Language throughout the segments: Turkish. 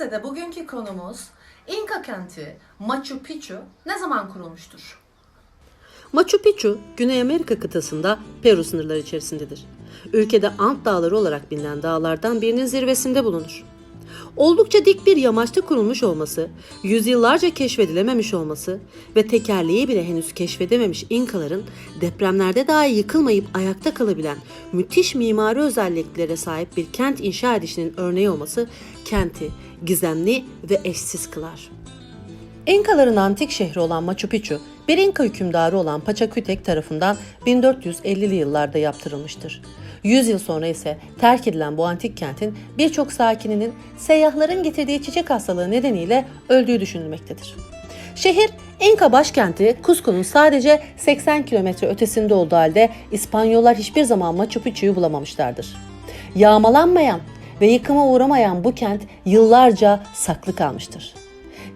de bugünkü konumuz İnka kenti Machu Picchu ne zaman kurulmuştur? Machu Picchu, Güney Amerika kıtasında Peru sınırları içerisindedir. Ülkede Ant Dağları olarak bilinen dağlardan birinin zirvesinde bulunur. Oldukça dik bir yamaçta kurulmuş olması, yüzyıllarca keşfedilememiş olması ve tekerleği bile henüz keşfedememiş İnkaların depremlerde dahi yıkılmayıp ayakta kalabilen müthiş mimari özelliklere sahip bir kent inşa edişinin örneği olması kenti gizemli ve eşsiz kılar. İnkaların antik şehri olan Machu Picchu, bir İnka hükümdarı olan Pachacutec tarafından 1450'li yıllarda yaptırılmıştır. 100 yıl sonra ise terk edilen bu antik kentin birçok sakininin seyyahların getirdiği çiçek hastalığı nedeniyle öldüğü düşünülmektedir. Şehir İnka başkenti Cusco'nun sadece 80 kilometre ötesinde olduğu halde İspanyollar hiçbir zaman Machu Picchu'yu bulamamışlardır. Yağmalanmayan ve yıkıma uğramayan bu kent yıllarca saklı kalmıştır.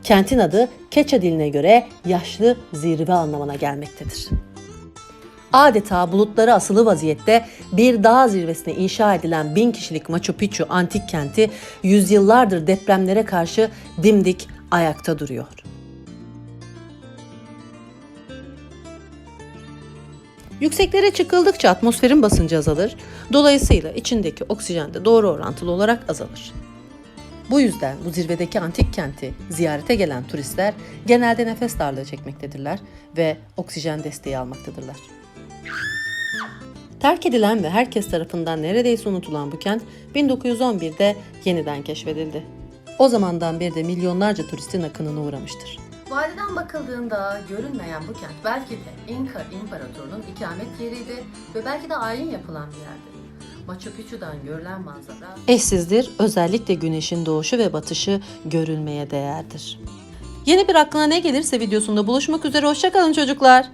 Kentin adı Keça diline göre yaşlı zirve anlamına gelmektedir. Adeta bulutları asılı vaziyette bir dağ zirvesine inşa edilen bin kişilik Machu Picchu antik kenti yüzyıllardır depremlere karşı dimdik ayakta duruyor. Yükseklere çıkıldıkça atmosferin basıncı azalır, dolayısıyla içindeki oksijen de doğru orantılı olarak azalır. Bu yüzden bu zirvedeki antik kenti ziyarete gelen turistler genelde nefes darlığı çekmektedirler ve oksijen desteği almaktadırlar. Terk edilen ve herkes tarafından neredeyse unutulan bu kent 1911'de yeniden keşfedildi. O zamandan beri de milyonlarca turistin akınına uğramıştır. Vadiden bakıldığında görünmeyen bu kent belki de İnka İmparatorunun ikamet yeriydi ve belki de ayin yapılan bir yerdi. Machu Picchu'dan görülen manzara Eşsizdir, özellikle güneşin doğuşu ve batışı görülmeye değerdir. Yeni bir aklına ne gelirse videosunda buluşmak üzere, hoşçakalın çocuklar.